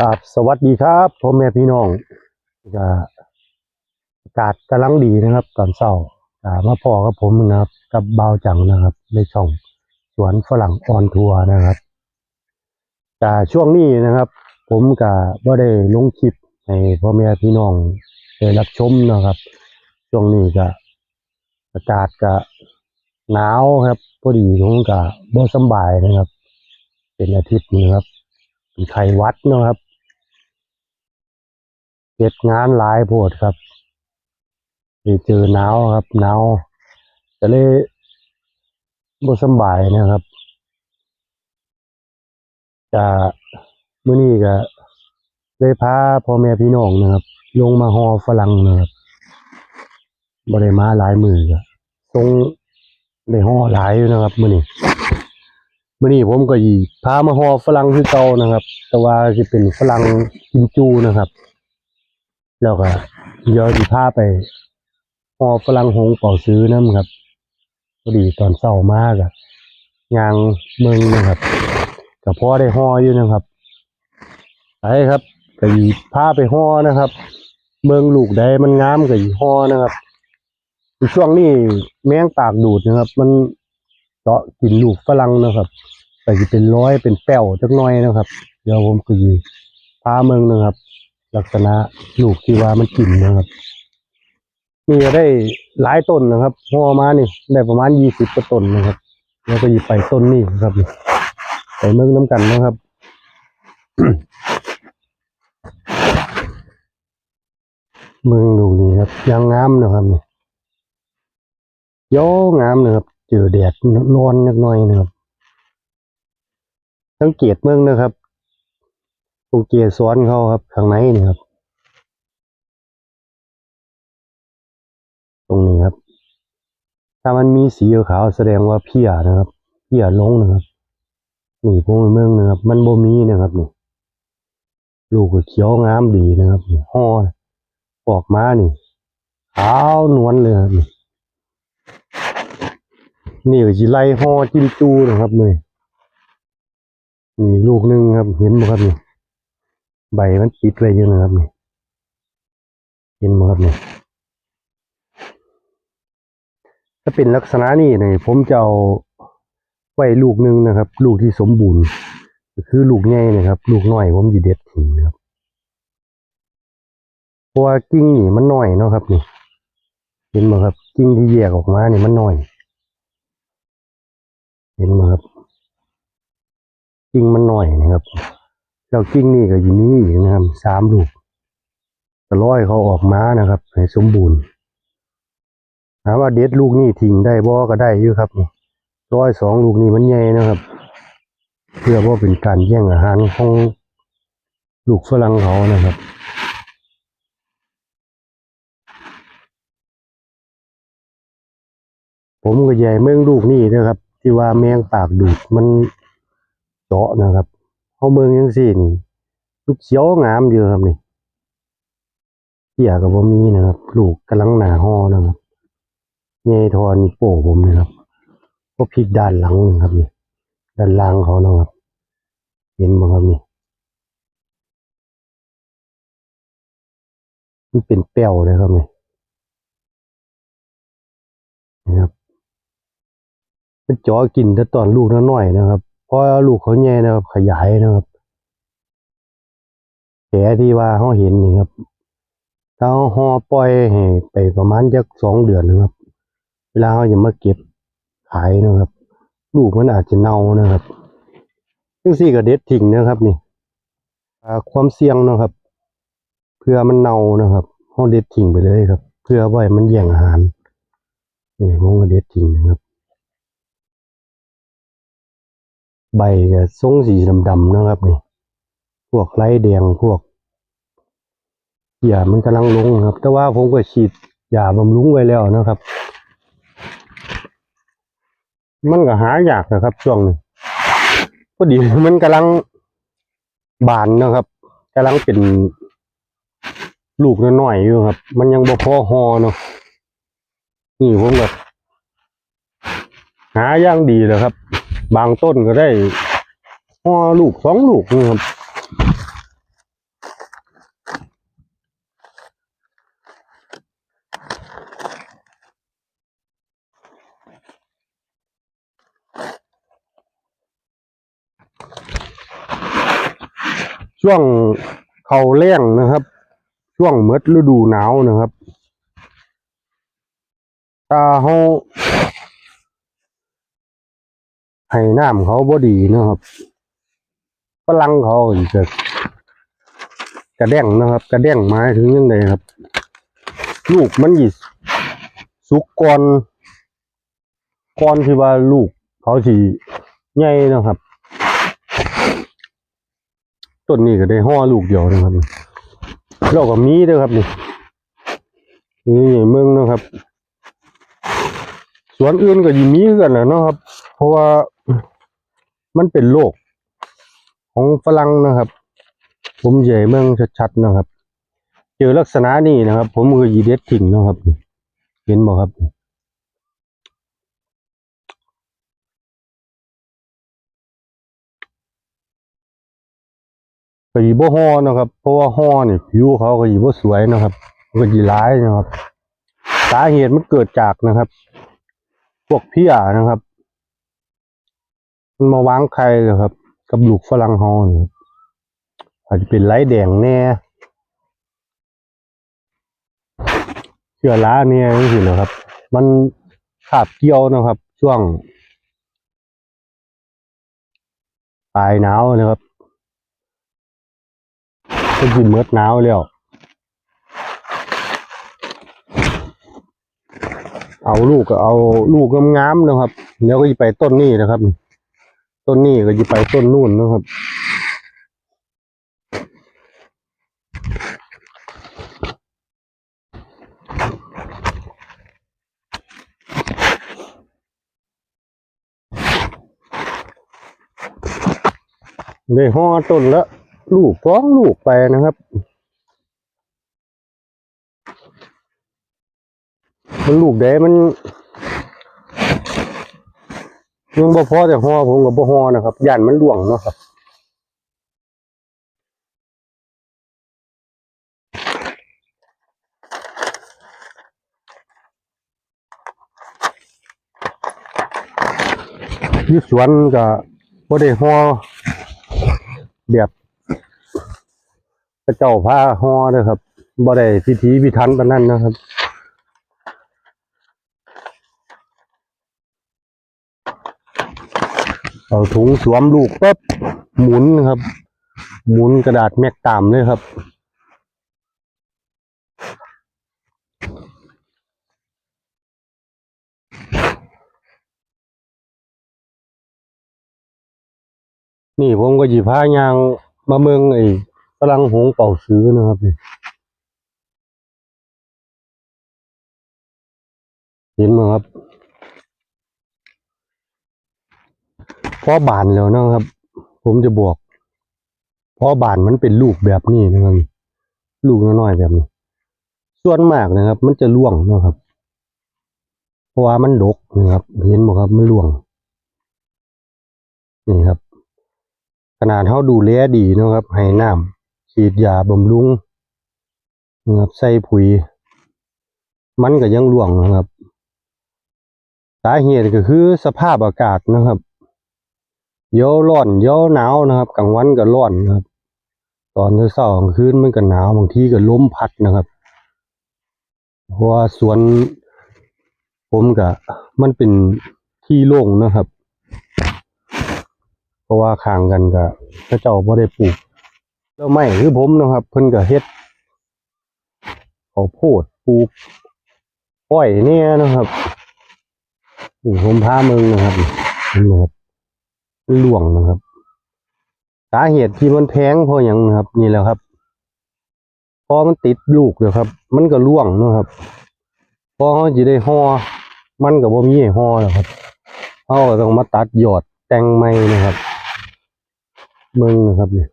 กับสวัสดีครับพ่อแม่พี่น้องก็อากาศกำลังดีนะครับ ตอนเช้าอ่ามาพ่อกับผมนะครับ กับบ่าจังนะครับ ในช่องสวนฝรั่งออนทัวร์นะครับแต่ช่วงนี้นะครับ ผมก็บ่ได้ลงคลิปให้พ่อแม่พี่น้องได้รับชมนะครับ ช่วงนี้ก็อากาศก็หนาวครับพอดีผมก็บ่สบายนะครับ เป็นอาทิตย์นี้ครับเป็นไข้วัดนะครับ เฮ็ดงานหลายโพดครับไปเจอหนาวครับหนาวก็เลยบ่สบายนะครับจะมื้อนี้ก็เลยพาพ่อแม่พี่น้องนะครับ ลงมาฮอฝรั่งนะครับบ่ได้มาหลายมือก็ทรงได้ฮอหลายอยู่นะครับมื้อนี้มื่อนี้ผมก็ยีพามาห่อฝรั่งคือเก่านะครับ แต่ว่าจะเป็นฝรั่งกิมจูนะครับ แล้วก็เดี๋ยวจะพาไปห่อฝรั่งหงเป่าซื้อน้ำครับพอดีตอนเช้ามากอะยางเมืองนะครับก็พอได้ห่ออยู่นะครับไปครับก็ยีพาไปห่อนะครับ เมืองลูกใดมันงามก็ยีห่อนะครับช่วงนี้แมงปากดูดนะครับ มันเจาะกินลูกฝรั่งนะครับแต่จะเป็นร้อยเป็นแป้วจักหน้อยนะครับ เดี๋ยวผมคือพาเมืองนะครับ ลักษณะลูกที่ว่ามันกินนะครับนี่ก็ได้หลายต้นนะครับหัวมานี่ได้ประมาณยี่สิบกว่าต้นนะครับ แล้วก็หยิบไปต้นนี่ครับไปเมืองน้ำกันนะครับ เมืองลูกนี้ครับยังงามนะครับนี่โยงามนะครับเจอแดดร้อนนิดหน่อยนะครับสังเกตเมืองนะครับ ตรงเกียร์ซ้อนเขาครับข้างในนี่ครับ ตรงนี้ครับ ถ้ามันมีสีขาวแสดงว่าเพี้ยนะครับเพี้ยลงนะครับนี่พวกเมืองนะครับ มันบ่มีนะครับนี่ลูกก็เขียวงามดีนะครับนี่ห่อออกมานี่ขาวนวลเลยครับนี่นี่ก็จิไล่ห่อจิ้มจูนะครับนี่นี่ลูกหนึงครับเห็นไหมครับนี่ ใบมันปิดไว้อยู่นะครับนี่เห็นไหมครับนี่ถ้าเป็นลักษณะนี้เนี่ยผมจะเอาไว้ลูกหนึ่งนะครับ ลูกที่สมบูรณ์คือลูกใหญ่นะครับ ลูกน้อยผมจะเด็ดทิ้งนะครับเพราะว่ากิ่งนี่มันน้อยเนาะครับนี่เห็นไหมครับ กิ่งที่แยกออกมาเนี่ยมันน้อย เห็นไหมครับกิ่งมันหน่อยนะครับ แล้วกิ่งนี่ก็อยู่นี่อีกนะครับสามลูกก็ร้อยเขาออกมานะครับให้สมบูรณ์ถามว่าเด็ดลูกนี่ทิ้งได้บ่ก็ได้อยู่ครับนี่ร้อยสองลูกนี่มันใหญ่นะครับ เพื่อว่าเป็นการแย่งอาหารของลูกฝรั่งเขานะครับผมก็ใหญ่เมืองลูกนี่นะครับ ที่ว่าแมงปากดูดมันเจาะนะครับ เขาเมืองยังสี่นี่ลูกเขียวงามอยู่ครับนี่เกี่ยกับว่ามีนะครับลูกกำลังหนาห่อนะครับเงยทอนโป้ผมนะครับก็พลิกด้านหลังนะครับนี่ด้านล่างเขานะครับ เห็นบ้างครับนี่มันเป็นแป้วเลยครับนี่นะครับมันจาะกินแต่ตอนลูกน้อยๆนะครับ อลูกเขาแย่นะครับ ขยายนะครับแผลที่ว่าเขาเห็นนี่ครับถ้าเขาห่อปล่อยให้ไปประมาณจักสองเดือนนะครับเวลาเขาจะมาเก็บขายนะครับ ลูกมันอาจจะเน่านะครับซึ่งสี่ก็เด็ดทิ้งนะครับ นี่ความเสี่ยงนะครับ เพื่อมันเน่านะครับเขาเด็ดทิ้งไปเลยครับ เพื่อไว้มันแย่งอาหารนี่ผมก็เด็ดทิ้งนะครับ ใบก็ทรงสีดำๆนะครับนี่พวกไร้แดงพวกเหี่ยมันกำลังลงครับ แต่ว่าผมก็ฉีดยาบำรุงไว้แล้วนะครับ มันก็หายากนะครับ ช่วงนี้พอดีมันกำลังบานนะครับกำลังเป็นลูกน้อยๆอยู่ครับ มันยังบ่พอหอเนาะนี่ผมก็หาอย่างดีเลยครับ บางต้นก็ได้หอลูกสองลูกนี่ครับช่วงเขาแล้งนะครับ ช่วงเมดฤดูหนาวนะครับถ้าเขา ให้น้ำเขาบ่ดีนะครับฝรั่งเขาจะกระแด้งนะครับ กระแด้งหมายถึงยังไงครับ ลูกมันหยิสุกก่อนก่อนที่ว่าลูกเขาสิใหญ่นะครับต้นนี้ก็ได้ห่อลูกเดียวนะครับแล้วก็มีด้วยครับนี่นี่เมืองนะครับ สวนอื่นก็ยิมีคือกันและเนาะครับ เพราะว่า มันเป็นโรคของฝรั่งนะครับ ผมใหญ่เมืองชัดๆนะครับ เจอลักษณะนี้นะครับ ผมก็ยีเด็ดทิ้งนะครับ เห็นบ่ครับก็ยีบ่ฮอนะครับ เพราะว่าฮอนี่ผิวเขาก็ยีบ่สวยนะครับก็ยีร้ายนะครับ สาเหตุมันเกิดจากนะครับ พวกเพี้ยนะครับ มันมาวางไข่ครับ กับลูกฝรั่งฮอนอาจจะเป็นไร้แดงแน่เชื้อราเนี่ยนี่สินะครับ มันขาบเกี่ยวนะครับ ช่วงปลายหนาวนะครับก็กินเมือดหนาวแล้วเอาลูกก็เอาลูกงามๆนะครับ เดี๋ยวก็จะไปต้นนี้นะครับ ต้นนี้ก็จะไปต้นนู่นนะครับ ได้ห่อต้นละลูกฟ้องลูกไปนะครับมันลูกแดมัน ยังบ่พอแต่ห่อผมกับบ่ห่อนะครับย่านมันล่วงเนาะครับที่สวนก็บ่ได้ห่อแบบกระเจ้าผ้าห่อเด้อครับบ่ได้พิธีพิธันปานนั้นนะครับ เอาถุงสวมลูกปั๊บหมุนครับ หมุนกระดาษแม็กตามเลยครับนี่ผมก็หยิบผ้ายางมาเมืองไอ้ฝรั่งหงเป่าซื้อนะครับนี่เห็นไหมครับ พอบานแล้วนะครับ ผมจะบอกพอบานมันเป็นลูกแบบนี้นะครับลูกน้อยๆแบบนี้ ส่วนมากนะครับ มันจะร่วงนะครับ เพราะว่ามันดกนะครับ เห็นไหมครับมันร่วงนี่ครับ ขนาดเขาดูแลดีนะครับให้น้ำฉีดยาบำรุงนะครับใส่ปุ๋ย มันก็ยังร่วงนะครับสาเหตุก็คือสภาพอากาศนะครับ เย้าร้อนเย้าหนาวนะครับกลางวันก็ร้อนนะครับ ตอนเช้ากลางคืนมันก็หนาวบางทีก็ลมพัดนะครับเพราะว่าสวนผมก็มันเป็นที่โล่งนะครับ เพราะว่าข้างกันก็พระเจ้าบ่ได้ปลูก แล้วไม่คือผมนะครับ เพิ่นก็เฮ็ดข้าโพดปลูกอ้อยเนี่ยนะครับผมพาเมืองนะครับนะครับ หลวงนะครับ สาเหตุที่มันแพงเพราะอย่างนะครับ นี่แหละครับ พอมันติดลูกเดี๋ยวครับ มันก็ร่วงนะครับ พอเขาจะได้ห่อมันก็บ่มีห้ห่อแล้วครับเขาก็ต้องมาตัดยอดแต่งไม้นะครับเมืองนะครับเนี่ย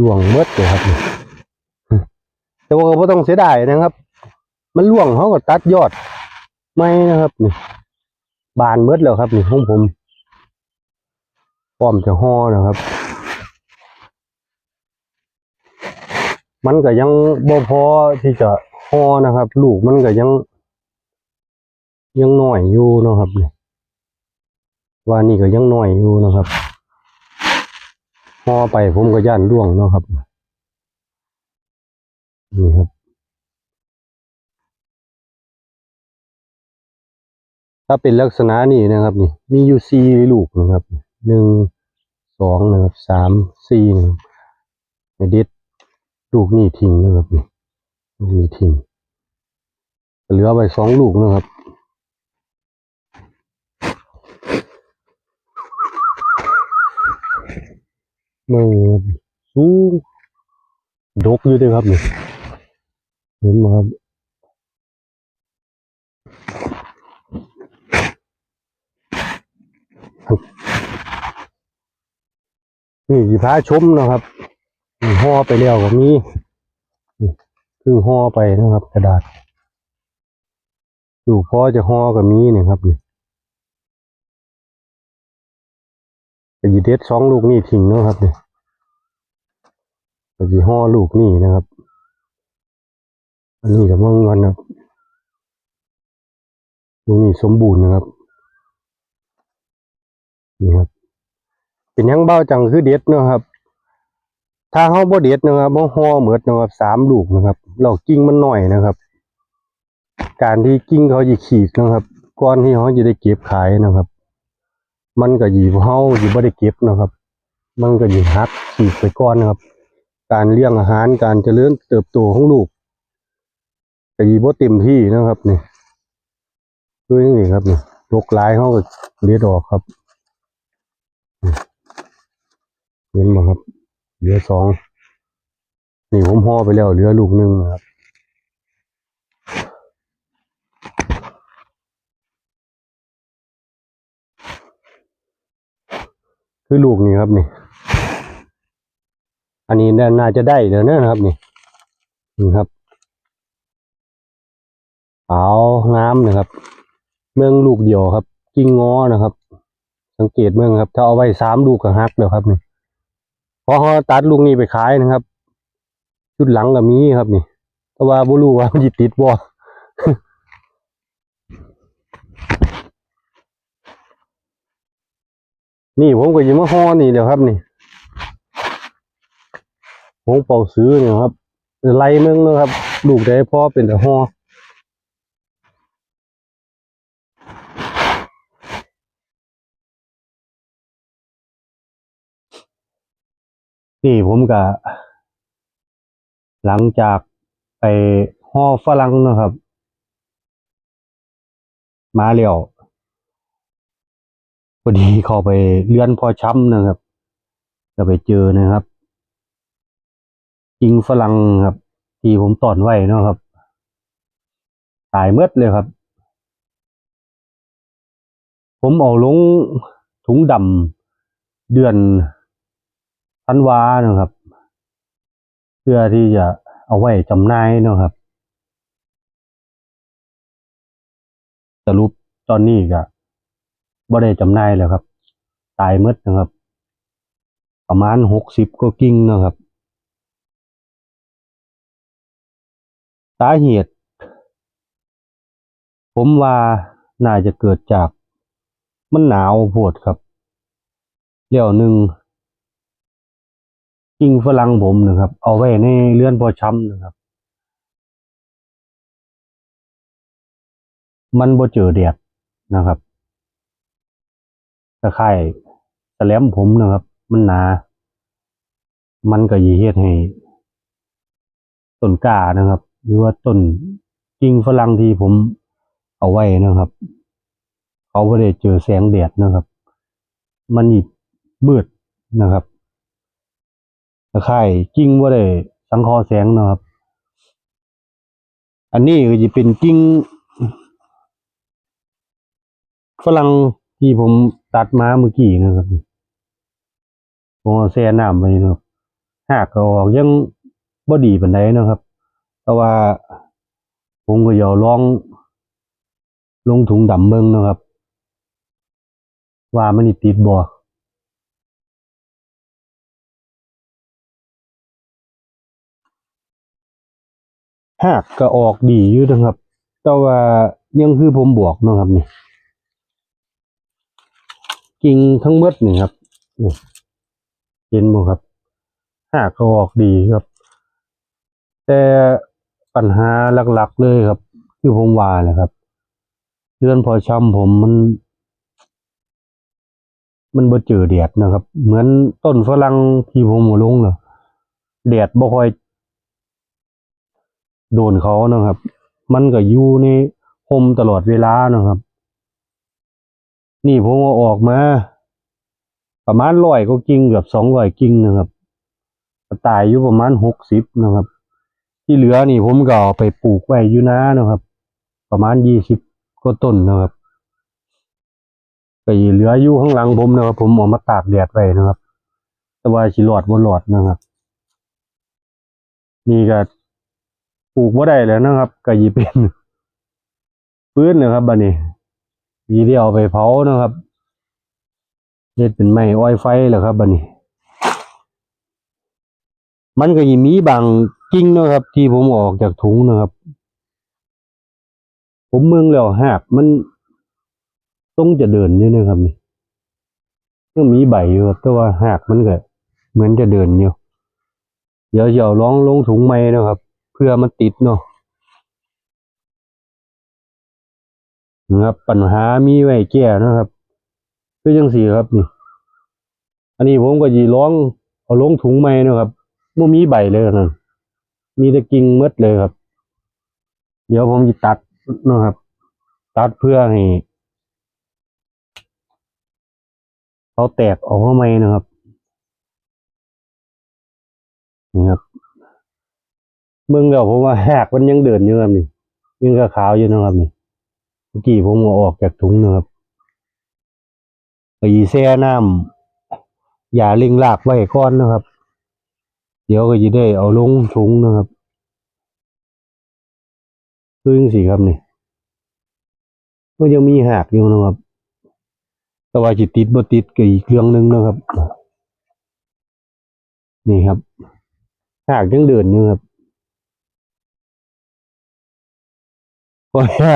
ล่วงเมดเลยครับแต่ว่าก็บ่ต้องเสียดายนะครับ มันล่วงเขาก็ตัดยอดไม้นะครับนี่ บานเมดแล้วครับนี่ของผมพร้อมจะห่อนะครับ มันก็ยังบ่พอที่จะห่อนะครับ ลูกมันก็ยัง ยังหน้อยอยู่นะครับนี่ว่านี่ก็ยังหน้อยอยู่นะครับห่อไปผมก็ย่านร่วงนะครับนี่ครับ ถ้าเป็นลักษณะนี้นะครับนี่ มีอยู่สี่ลูกนะครับหนึ่งสองนะครับสามสี่นะครับให้เด็ดลูกนี่ทิ้งนะครับนี่ลูกนี่ทิ้งเหลือไว้สองลูกนะครับมือสูงดกอยู่ด้วยครับนี่เห็นไหมครับ นี่สิพาชมนะครับห่อไปแล้วก็มีนี่เพิ่งห่อไปนะครับ กระดาษอยู่พอจะห่อก็มีเนี่ยครับนี่ไปยิบเด็ดสองลูกนี่ทิ้งนะครับนี่ไปหยิห่อลูกนี่นะครับ อันนี้กับเมื่อวันนครับลูกนี่สมบูรณ์นะครับ นี่ครับเป็นยังเบ้าจังคือเด็ดนะครับ ถ้าเขาบ่เด็ดนะครับบ่ห่อเหมือดนะครับสามลูกนะครับเรากิ่งมันหน่อยนะครับ การที่กิ่งเขาจะขีดนะครับก่อนที่เขาจะได้เก็บขายนะครับ มันก็หยีบเฮาหยีบ่ได้เก็บนะครับ มันก็หยีหักขีดไปก่อนนะครับ การเลี้ยงอาหารการเจริญเติบโตของลูกก็หยีบ่เต็มที่นะครับนี่ด้วยนี่ครับนี่ลกหลายเขาก็เลียดออกครับ เห็นไหมครับ เหลือสองนี่ผมห่อไปแล้วเหลือลูกหนึ่งนะครับคือลูกนี่ครับนี่ อันนี้น่าจะได้แล้วนะครับนี่นี่ครับขาวงามนะครับเมืองลูกเดียวครับ กิ่งงอนะครับ สังเกตเมืองครับ ถ้าเอาไว้สามลูกก็หักแล้วครับนี่พอเขาตัดลูกนี้ไปขายนะครับ ชุดหลังก็มีครับนี่แต่ว่าบ่รู้ว่ามันติดบ่นี่ผมก็อยิมาห่อนี่เดี๋ยวครับนี่ผมเป่าซื้อเนี่ยครับไล่เมืองนะครับ ลูกได้พอเป็นแต่ห่อ นี่ผมก็หลังจากไปห่อฝรั่งนะครับ มาแล้วพอดีเข้าไปเลื่อนพอช้ำนะครับ ก็ไปเจอนะครับจิงฝรั่งครับ ที่ผมตอนไว้นะครับ ตายเมืดเลยครับ ผมเอาลงถุงดำเดือน ธันวานะครับ เพื่อที่จะเอาไว้จำหน่ายเนาะครับสรุปตอนนี้ก็บ่ได้จำหน่ายแล้วครับ ตายมดนะครับ ประมาณหกสิบก็กิ่งนะครับ สาเหตุ ผมว่าน่าจะเกิดจากมันหนาวโพดครับเลี้ยวหนึ่ง กิ่งฝรั่งผมนะครับ เอาไว้ในเรือนพอช้ำนะครับ มันบ่เจอแดดนะครับตะไคร่ตะแสลมผมนะครับ มันหนา มันก็ยีเฮ็ดให้ต้นกล้านะครับ หรือว่าต้นกิ่งฝรั่งที่ผมเอาไว้นะครับ เขาไม่ได้เจอแสงแดดนะครับ มันหยิบมืดนะครับ ตะไคร่กิ่งว่าได้สังคราะห์แสงนะครับ อันนี้ก็จะเป็นกิ่งฝรั่งที่ผมตัดมาเมื่อกี้นะครับผมเอาแช่น้ำไว้นะครับหากเอาออกยังบ่ดีปานใดนะครับ แต่ว่าผมก็อยากลอง ลงถุงดำเบิ่งนะครับ ว่ามันติดบ่ หากก็ออกดีอยู่นะครับ แต่ว่ายังคือผมบอกนะครับนี่กิ่งทั้งหมดนี่ครับนี่เห็นบ่ครับหากก็ออกดีครับ แต่ปัญหาหลักๆเลยครับคือผมว่าแหละครับเรื่อนพอช้ำผมมัน มันบ่เจอแดดนะครับ เหมือนต้นฝรั่งที่ผมเอาลงเนาะแดดบ่ค่อย โดนเขานะครับ มันก็อยู่ในห่มตลอดเวลานะครับ นี่ผมเอาออกมา ประมาณร้อยก็กิ่งเกือบสองร้อยกิ่งนะครับตายอยู่ประมาณหกสิบนะครับ ที่เหลือนี่ผมก็เอาไปปลูกไว้อยู่นะนะครับ ประมาณยี่สิบก็ต้นนะครับก็เหลืออยู่ข้างหลังผมนะครับ ผมเอามาตากแดดไว้นะครับ แต่ว่าสิหลอดบ่หลอดนะครับ นี่ก็ ปลูกบ่ได้แล้วนะครับก็ยีเป็นฟื้นนะครับบัดนี้ยีที่เอาไปเผานะครับเฮ็ดเป็นไม้อ้อยไฟแล้วครับบัดนี้ มันก็ยีมีบางกิ่งนะครับ ที่ผมออกจากถุงนะครับ ผมเมืองแล้วหากมันต้องจะเดินอยู่นะครับนี่ก็มีใบอยู่ครับแต่ว่าหากมันก็เหมือนจะเดินอยู่เดี๋ยวจะเอาลองลงถุงไม้นะครับ พื่อมันติดเนาะนะครับปัญหามีไว้แก้นะครับคือจังสี่ครับนี่ อันนี้ผมก็ยีร้องเอาลงถุงไม้นะครับไม่มีใบเลยนะมีแต่กิ่งมดเลยครับ เดี๋ยวผมจะตัดนะครับ ตัดเพื่อให้เขาแตกออกมาใหม่นะครับนี่ครับ เบิ่งแล้วผมว่าแหกมันยังเดินอยู่ครับนี่ยังขาวอยู่นะครับนี่เมื่อกี้ผมเอาออกจากถุงนะครับไปแช่น้ำอย่าลิงลากไว้ก้อนนะครับ เดี๋ยวก็จะได้เอาลงถุงนะครับคือจังสีครับนี่ก็ยังมีหักอยู่นะครับ แต่ว่าจิตติดบ่ติดก็อีกเรื่องหนึงนะครับ นี่ครับหักยังเดินอยู่ครับ เพราะว่า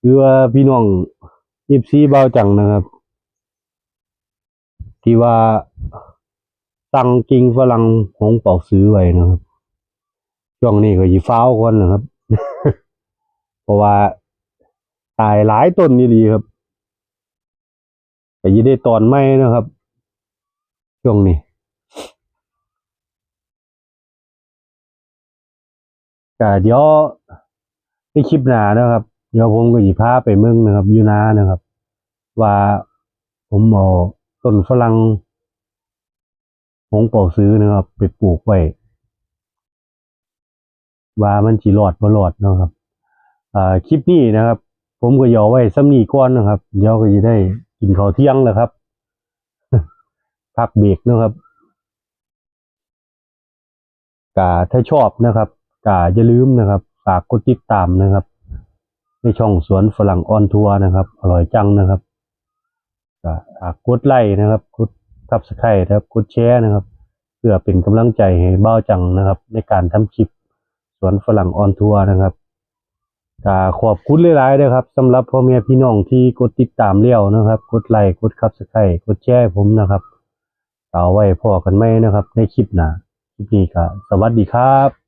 คือว่าพี่น้องยิบซีเบาจังนะครับ ที่ว่าตั้งกิงฝรั่งหงเป่าซื้อไว้นะครับช่วงนี้ก็ยีฟ้าวคนนะครับ เพราะว่าตายหลายต้นนี่ดีครับแต่ยีได้ตอนไม่นะครับ ช่วงนี้ก็เดี๋ยว ในคลิปหนานะครับ เดี๋ยวผมก็หยิพาไปเมืองนะครับยูนานะครับ ว่าผมเอาต้นฝรั่งหงเป่าซื้อนะครับ ไปปลูกไว้ว่ามันจีรอดบ่รอดเนะครับอ่าคลิปนี้นะครับ ผมก็ยอไว้ซ้ำนีก่อนนะครับ เดี๋ยวก็จะได้กินข้าวเที่ยงแล้วครับพักเบรกนะครับกาถ้าชอบนะครับกาอย่าลืมนะครับ ฝากกดติดตามนะครับ ในช่องสวนฝรั่งออนทัวร์นะครับ อร่อยจังนะครับฝากกดไลค์นะครับกดทับสไครต์นะครับกดแชร์นะครับ เพื่อเป็นกำลังใจให้เบ้าจังนะครับ ในการทำคลิปสวนฝรั่งออนทัวร์นะครับก็ขอบคุณหลายๆนะครับสำหรับพ่อแม่พี่น้องที่กดติดตามเลี้ยวนะครับ กดไลค์กดทับสไครต์กดแชร์ผมนะครับเอาไว้พอกันไหมนะครับ ในคลิปหน้าคลิปนี้ก็สวัสดีครับ